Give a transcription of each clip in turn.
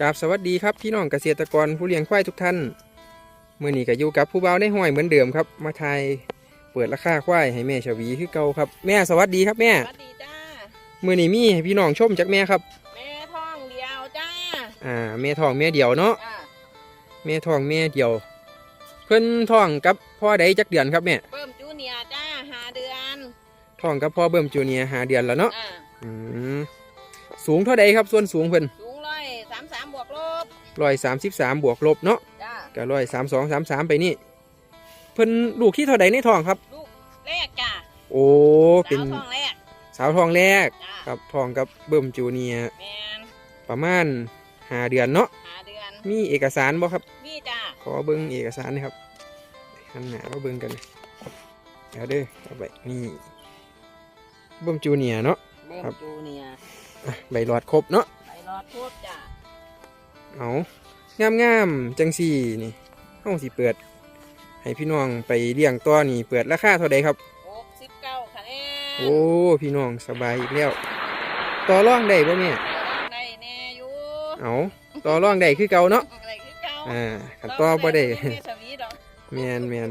กราบสวัสดีครับพี่น้องเกษตรกรผู้เลี้ยงควายทุกท่านมื่อนี้ก็อยู่กับผู้เบาในห้อยเหมือนเดิมครับ มาทายเปิดราคาควายให้แม่ชวีคือเก่าครับ แม่สวัสดีครับแม่สวัสดีจ้ามื่อนี้มีให้พี่น้องชมจากแม่ครับ แม่ท้องเดียวจ้าอ่าแม่ทองแม่เดียวเนาะจ้าแม่ทองแม่เดียว เพิ่นท้องกับพ่อใดจักเดือนครับแม่เบิ่มจูเนียร์จ้าหาเดือนท้องกับพ่อเบิ่มจูเนียร์หาเดือนแล้วเนาะอ่าอืมสูงเท่าใดครับส่วนสูงเพิ่นสู ร้อยสามสิบสามบวกลบเนาะจ้าก็ร้อยสามสองสามสามไปนี่ เพิ่นลูกที่เท่าใดในท้องครับ ลูกแรกจ้าโอ้เป็นสาวท้องแรกสาวทองแรกจ้าครับทองกับเบิ่มจูเนียร์แมนประมาณหาเดือนเนาะหาเดือนมีเอกสารบ่ครับ นี่จ้าขอเบิ่งเอกสารหนะครับหันหน้ามาเบิ่งกันเดี๋ยวเด้อเอาไปนี่เบิ่มจูเนียร์เนาะ เบิ่มครับ จูเนียร์อะใบหลอดครบเนาะ ไปรอดทุบจ้า เอางามๆจังสี่นี่เฮาสิเปิด ให้พี่น้องไปเลี้ยงต่อนี่เปิดราคาเท่าใดครับหกสิบเก้าคะแนนโอ้พี่น้องสบายอีกแล้วต่อรองได้บ่แม่ได้แน่อยู่เอาต่อรองได้คือเก่าเนาะอะไรคือเก่าอ่าคันต่อบ่ได้แม่สวีดอกแมนแมน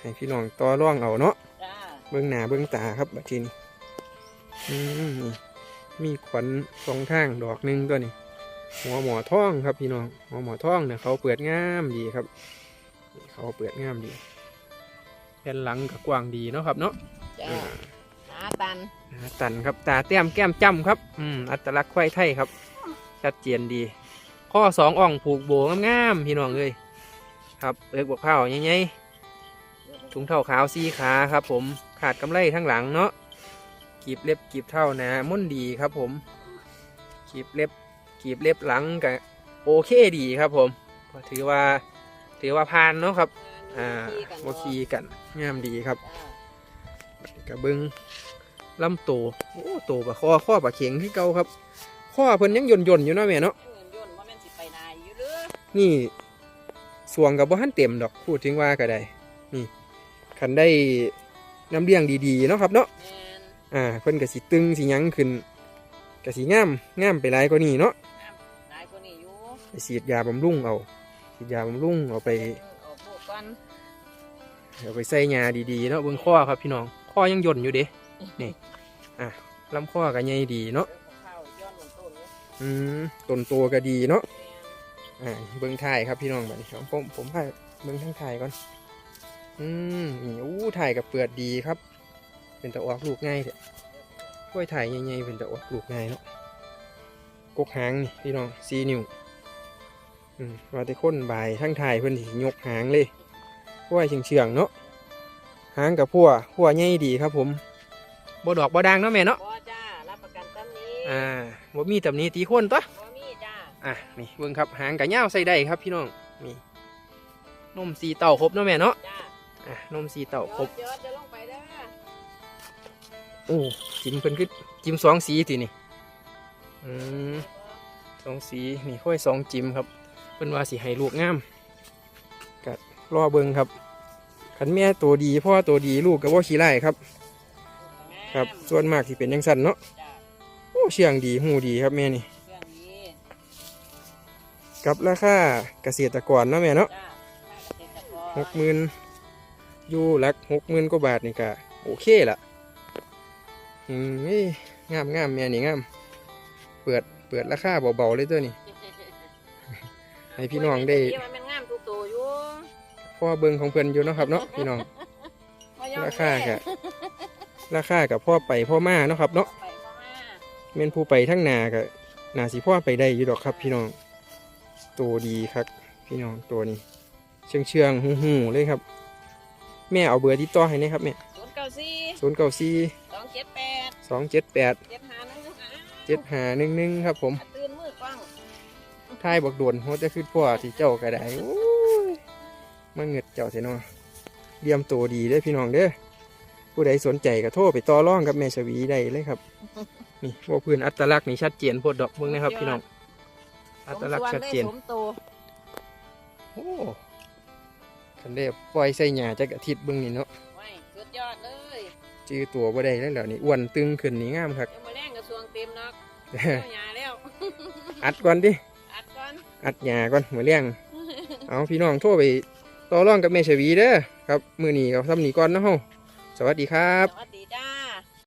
ให้พี่น้องต่อร่องเอาเนาะจ้าเบื้องหน้าเบื้องตาครับบัดทีนี้อืมนี่มีขวัญสองทางดอกหนึ่งตัวนี้ หัวหมอท่องครับพี่น้องหัวหมอท่องเนี่ยเขาเปิดงามดีครับนี่เขาเปิดงามดีแผ่นหลังก็กว้างดีเนาะครับเนาะจ้าอ่าหาตันหน้าตันครับตาแต้มแก้มจ้ำครับอืมอัตลักษณ์ควายไทยครับ ชัดเจนดี ข้อสองอ่องผูกโบงามๆพี่น้องเลยครับเอิกบวกเผาใหญ่ๆถุงเท้าขาวสีขาครับ ผมขาดกำไรทั้งหลังเนาะกีบเล็บกีบเท้าหนามุ่นดีครับ ผมกีบเล็บ กีบเล็บหลังก็โอเคดีครับผมก็ถือว่าถือว่าผ่านเนาะครับอ่าโอเคกันงามดีครับจ้ากระเบิงลำโตวโอ้โตปะข้อข้อปะเข็งที่เก่าครับข้อเพิ่นยังย่นย่นๆอยู่เนาะแม่เนาะเงินย่นว่าแม่นสิไปนายอยู่เด้อนี่สวงกับบ่ทันเต็มดอกพูดถึงว่าก็ได้นี่คันได้น้ำเลี้ยงดีๆเนาะครับเนาะแม่นอ่าเพิ่นก็สิตึงสิหยังขึ้นก็สิงามงามไปหลายกว่านี้เนาะนายคนนี้อยู่ ไปฉีดยาบำรุงเอาฉีดยาบำรุงเอาไปเออออกก่อนเอาไปใส่ยาดีๆเนาะเบิ่งข้อครับพี่น้องข้อยังย่นอยู่เด้นี่อะลำข้อก็ใหญ่ดีเนาะอืมต้นตัวก็ดีเนาะอ่าเบิ่งถ่ายครับพี่น้องบัดนี้ผมผมพาเบิ่งทั้งถ่ายก่อนอืมนี่อู้ถ่ายกับเปลือดดีครับ เป็นตะออกลูกง่ายเถอะกล้วยถ่ายใหญ่ๆเป็นตะออกลูกง่ายเนาะกกหางนี่พี่น้องสีนิ้ว ว่าแต่คนบายทั้งถ่ายเพิ่นสิยกหางเลยกล้วยเฉียงๆเนาะหางกับพัวพัวใหญ่ดีครับผมบ่ดอกบ่ดังเนาะแม่เนาะบ่จ้ารับประกันตั้นี้อ่าบ่มีตำหนี้ตีโคนตัวบ่มีจ้าอะนี่เบิ่งครับหางกะยาวใส่ได้ครับพี่น้องนี่นมสีเต่าครบเนาะแม่เนาะจ้าอะนมสีเต่าครบเดี๋ยวจะลงไปเด้อโอ้จิ้มเพิ่นคือจิ้มสองสีทีนี่อืมสองสีนี่ค่อยสองจิ้มครับเพิ่นว่าสิให้ลูกงามก็รอเบิงครับขันแม่ตัวดีพ่อตัวดีลูกก็บ่ขี้ไล่ครับ ครับส่วนมากที่เป็นจังซั่นเนาะโอ้เชียงดีหูดีครับแม่นี่กับราคาเกษตรกรเนาะแม่เนาะหกหมื่นยู่หลักหกหมื่นกว่าบาทนี่ก็โอเคละอืมงามงามแม่นี่งาม เปิดเปิดราคาเบาๆเลยตัวนี้ ให้พี่น้องได้เดี๋ยวมันงามทุกตัวอยู่พ่อเบิงของเพิ่นอยู่เนาะครับเนาะพี่น้อง บ่ยอมราคาก็ ราคากับพ่อไปพ่อมาเนาะครับเนาะไปเข้ามาเม่นผู้ไปทั้งหนาก็นาสิพ่อไปได้อยู่ดอกครับ พี่น้อง ตัวดีครับ พี่น้องตัวนี้ เชื่องเชื่องหูหูๆเลยครับ แม่เอาเบอร์ติดต่อให้หนะครับแม่ศูนย์เก้าสี่ศูนย์เก้าสี่สองเจ็ดแปดสองเจ็ดแปดเจ็ดห้าหนึ่งห้าเจ็ดหาหนึ่งหนึ่งครับผมตื่นมือกว้าง ทายบอกโดวนโหจะขึ้นพ่อที่เจ้าก็ได้โอ้ยมันเงิดเจ้าเสียเนาะเรียมตัวดีเด้อพี่น้องเด้อผู้ใดสนใจก็โทรไปต่อรองกับแม่ชวีได้เลยครับ นี่ว่าพื้นอัตลักษณ์นี่ชัดเจนโพดดอกเบิ่งนะครับ พี่น้อง อัตลักษณ์ชัดเจน สมโตโอ้คันได้ปล่อยใส่หญ้าจักอาทิตย์เบิ่งนี่เนาะไว้สุดยอดเลยจื้อตัวบ่ได้แล้วเดี๋ยวนี้อ้วนตึงขึ้นนี่งามครับเดี๋ยวมาแรงกระทรวงเต็มนักเจ้าหยาแล้ว อัดก่อนดิ อัดหยาก่อนมาเลี้ยงเอาพี่น้องโทรไปต่อรองกับแม่ชวีเด้อครับ มือนี้กับซ้ำนี้ก่อนนะฮะสวัสดีครับ